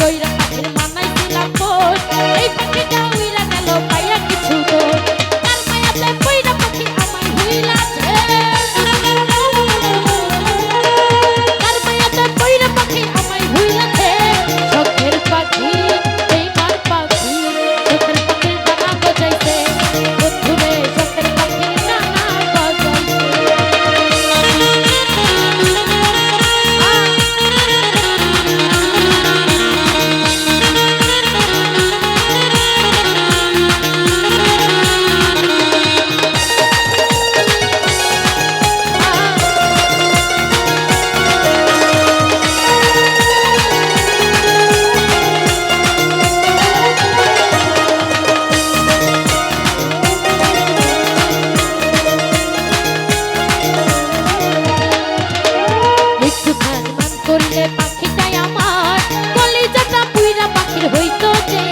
কইরা করলে পাখিটাই আমার। কলিজাটা পুইরা পাখির হইতো যে